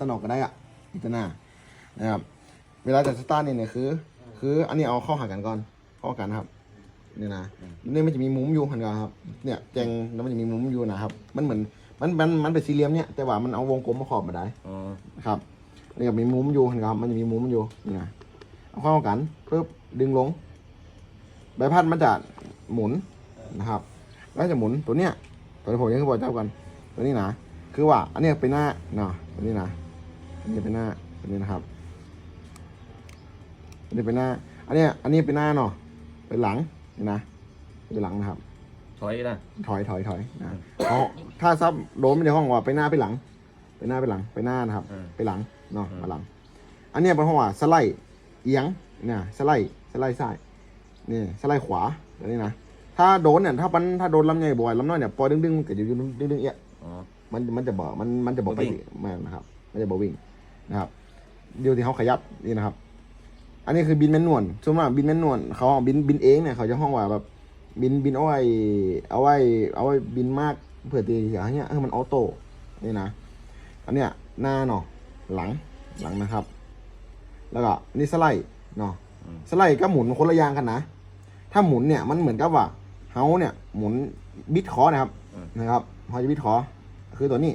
ตนอกก็ได้อะพิจารณานะครับ เวลาจะสตาร์ทเนี่ยเนี่ยคือ คืออันนี้เอาเข้าหากันก่อนเข้าหากันครับเนี่ยนะนี่มันจะมีมุมอยู่หันกันครับ เนี่ยแจงแล้วมันจะมีมุมอยู่นะครับ มันเหมือนมันมันมันเป็นสี่เหลี่ยมเนี่ยแต่ว่ามันเอาวงกลมมาขอบมาได้อ๋อครับนี่ก็มีมุมอยู่เห็นไหมครับ มันจะมีมุมอยู่นี่นะเอาเข้ากันปุ๊บดึงลง ใบพัดมันจะหมุนนะครับแล้วจะหมุนตัวเนี้ยตัวที่ผมยังบอกเจ้ากัน ตัวนี้นะคือว่า อันเนี้ยเป็นหน้าเนาะตัวนี้นะอั นนี้เป็นหน้าตัวนี้นะครับอันนี้เป็นหน้า อันเนี้ยอันนี้เป็นหน้าเนาะเป็นหลังนี่นะเป็นหลังนะครับ ถอยนะถอยถอยถอยนะเอาถ้าซับโดนไม่ในห้องว่าไปหน้าไปหลัง ไปหน้าไปหลังไปหน้านะครับอืมไปหลังเนาะอืมมาหลัง อันเนี้ยเป็นห้องว่าสไลด์เอียงเนี่ยสไลด์สไลด์ซ้ายนี่สไลด์ขวาแบบนี้นะถ้าโดนเนี่ยถ้ามันถ้าโดนลำใหญ่บ่อยลำน้อยเนี่ยปล่อยดึงดึงๆมันก็จะอยู่ดึงดึงๆเอี้ยอ๋อมันมันจะบ่มันมันจะบ่ไปบ่วิ่งมานะครับ มันจะบ่วิ่ง นะครับเดี๋ยวที่เขาขยับนี่นะครับ อันนี้คือบินแมนนวลส่วนมากบินแมนนวลเขาบินบินเองเนี่ยเขาจะห้องว่าแบบบินบินเอาไว้เอาไว้เอาไว้บินมากเผื่อตีอย่างเงี้ยเออมันออโต้นี่นะอันเนี้ยหน้าเนาะหลังหลังนะครับ แล้วก็อันนี่สไลด์เนาะสไลด์ก็หมุนคนละอย่างกันนะ ถ้าหมุนเนี่ยมันเหมือนกับว่าเฮาเนี่ยหมุนบิดคอนะครับอืมนะครับเฮาจะบิดคอคือตัวนี้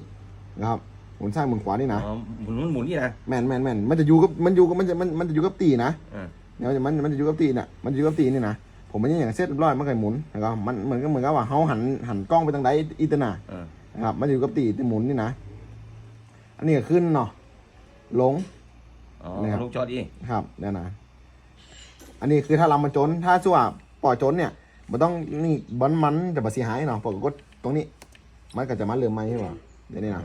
นะครับห มุนซ้ายหมุนขวานี่นะอ๋อหมุนหมุนนี่นะแมนแมนแมนมันจะอยู่กับมันอยู่กับมันจะมันมันจะอยู่กับตีนะอ่าเนี่ยมันจะมันมันจะอยู่กับตีเนี่ยมันจะอยู่กับตีนี่นะผมมันอย่างเสร็จเรียบร้อยมันก็หมุนนะครับมันเหมือนกับเหมือนกับว่าเฮาหันหันกล้องไปทางใดอีตนาอ่านะครับมันอยู่กับตีที่หมุนนี่นะอันนี้ก็ขึ้นเนาะลงอ๋อเนี่ยลูกจอดอีกครับนั่นนะอันนี้คือถ้าเรามันจน ถ้าชั่วปล่อยจนเนี่ยมันต้องนี่บอนมันจะบาสีหายเนาะปกดตรงนี้ มันก็จะมันเริ่มไหมใช่ป่ะ เดี๋ยวนี้นะ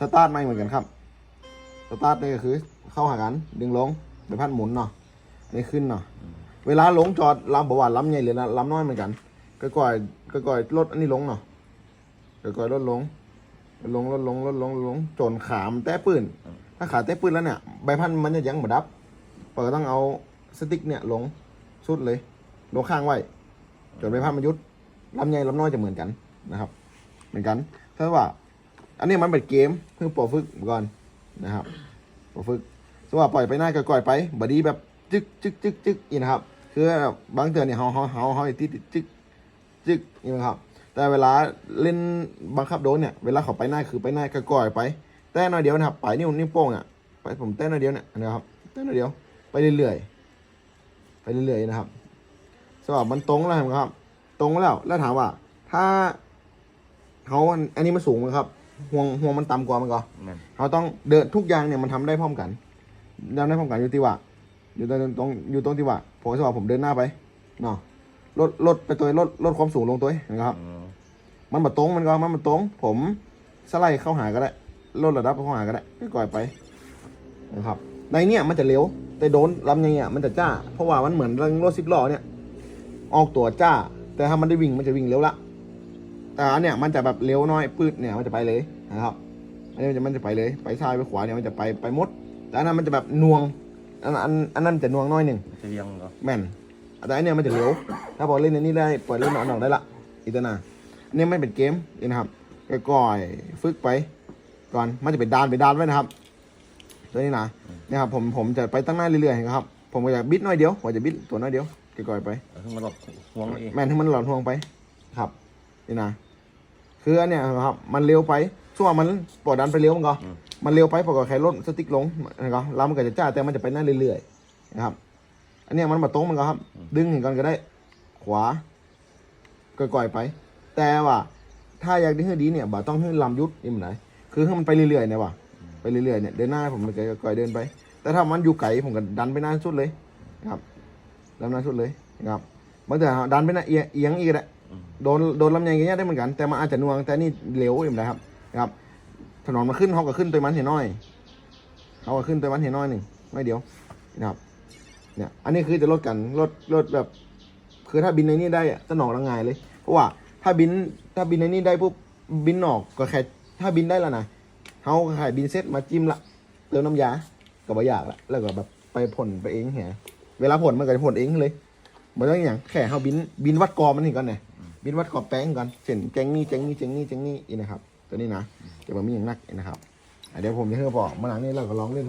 สตาร์ทไม่เหมือนกันครับสตาร์ทนี่ก็คือ เข้าหากัน ดึงลงไปพัดหมุนเนาะนี่ขึ้นเนาะเวลาลงจอดลำบอกว่าลำใหญ่หรือลำน้อยเหมือนกันก็ก่อยก็ก่อยลดอันนี้ลงเนาะก็ก่อยลดลงลดลงลดลงลดลงลดลงจนขามนแต้ปืนถ้าขาแต้ปืนแล้วเนี่ยใบพัดมันจะยังบ่ดับเราก็ต้องเอาสติ๊กเนี่ยลงสุดเลย ลงข้างไว้จนใบพัดมันยุดลำใหญ่ลำน้อยจะเหมือนกันนะครับ เหมือนกันถ้าว่า อันนี้มันเป็นเกมเพิ่งปล่อยฝึกก่อนนะครับปล่อยฝึกสมมติว่าปล่อยไปหน้าก็ก่อยไปบดีแบบจึกจึกจึกจึกนี่นะครับ คือบางเตือนเนี่ยเฮาเฮาเฮาเฮาติดจึกจึกนี่นะครับ แต่เวลาเล่นบังคับโดนเนี่ยเวลาเขาไปหน้าคือไปหน้าก็ก่อยไป แต่หน้อยเดียวนะครับปลายนิ้วนิ้วโป้งอะไปผมเต้นหน้อยเดียวเนี่ยนะครับเต้นหน้อยเดียวไปเรื่อยๆไปเรื่อยๆนะครับสำหรับมันตรงแล้วครับ ตรงแล้วแล้วถามว่า ถ้าเขาอันนี้มันสูงไหมครับ ห่วงห่วงมันต่ำกว่ามันก็แม่นเราต้องเดินทุกอย่างเนี่ยมันทำได้พร้อมกันทำได้พร้อมกันอยู่ที่ว่า อยู่ตรงตรงอยู่ตรงที่ว่าผมจะว่าผมเดินหน้าไปเนาะลดลดไปตัวลดลดความสูงลงตัวนะครับอ๋อมันมาตรงมันก็มันมาตรง ผมสไลด์เข้าหาก็ได้ลดระดับเข้าหาก็ได้ก็ก่อยไปนะครับ ในเนี่ยมันจะเร็วแต่โดนลำยังเนี่ยมันจะจ้า เพราะว่ามันเหมือนรถสิบล้อเนี่ย ออกตัวจ้า แต่ถ้ามันได้วิ่งมันจะวิ่งเร็วละแต่ อันเนี่ยมันจะแบบเร็วน้อยปืดเนี่ยมันจะไปเลยนะครับอันนี้มันจะมันจะไปเลย ไปซ้ายไปขวาเนี่ยมันจะไปไปหมด แต่อันนั้นมันจะแบบนวงอันอันอันนั้นจะนวงน้อยหนึ่งจะยังเหรอแม่นแต่อันเนี้ยมันจะเร็วถ้าพอเล่นอันนี้ได้ปล่อยเล่นหนอนๆได้ละอิตานาอันนี้ไม่เป็นเกมนี่นะครับก็ก่อยฝึกไป ก่อนมันจะเป็นดานเป็นดานไว้นะครับตัวนี้นะนะครับผมผมจะไปตั้งหน้าเรื่อยๆครับ ผมก็อยากบิดน้อยเดียวผมจะบิดตัวน้อยเดียวก่อยๆไปเอาขึ้นมาหลบห่วงอีกแม่นให้มันหลอนทวงไปครับ นี่นะคืออันเนี้ยครับ มันเร็วไปช่วงมันปล่อยดันไปเร็วมันก็มันเร็วไปพอก็แค่ลดสติ๊กลงนะครับแล้วมันก็จะจ้าแต่มันจะไปหน้าเรื่อยๆนะครับ อันเนี้ยมันมาตรงมันก็ครับ ดึงเห็นก่อนก็ได้ ขวาก็ก่อยไป แต่ว่า ถ้าอยากได้ให้ดีเนี่ยบ่ต้องให้ลำยุดนี่มันไหนคือให้มันไปเรื่อยๆเนี่ยว่ะไปเรื่อยๆเนี่ยเดินหน้าผมมันก็ก่อยเดินไป แต่ถ้ามันอยู่ไกลผมก็ดันไปหน้าสุดเลยนะครับดันหน้าสุดเลยนะครับบางทีดันไปหน้าเอียงเอียงอีกแหละอืม โดนโดนลำไยอย่างเงี้ยได้เหมือนกัน แต่มันอาจจะนวง แต่นี่เร็วอย่างไรครับนะครับ ถนนมาขึ้นเขาก็ขึ้นตัวมันเห็นน้อยเขาก็ขึ้นตัวมันเห็นน้อยหนึ่งไม่เดียวนะครับ เนี่ย อันนี้คือจะลดกันลดลดแบบ คือถ้าบินในนี่ได้อะจะหนอกละงายเลย เพราะว่า ถ้าบินถ้าบินในนี่ได้ปุ๊บบินนอกก็แค่ถ้าบินได้แล้วนะเขาก็แค่บินเซ็ตมาจิ้มละเติมน้ำยาก็บ่อยากละแล้วก็แบบไปพ่นไปเองแหเวลาพ่นมันก็จะพ่นเองเลยมันต้องอย่างแค่เขาบินบินวัดกรอมันถึงก่อนเนี่ย บินวัดขอบแป้งก่อนเส้นแจงนี่แจงนี่แจงนี่แจงนี่อีนะครับ ตัวนี้นะจะมามีอย่างนักอีนะครับอะเดี๋ยวผมจะให้ปอมาหลังนี้เราก็ลองเล่น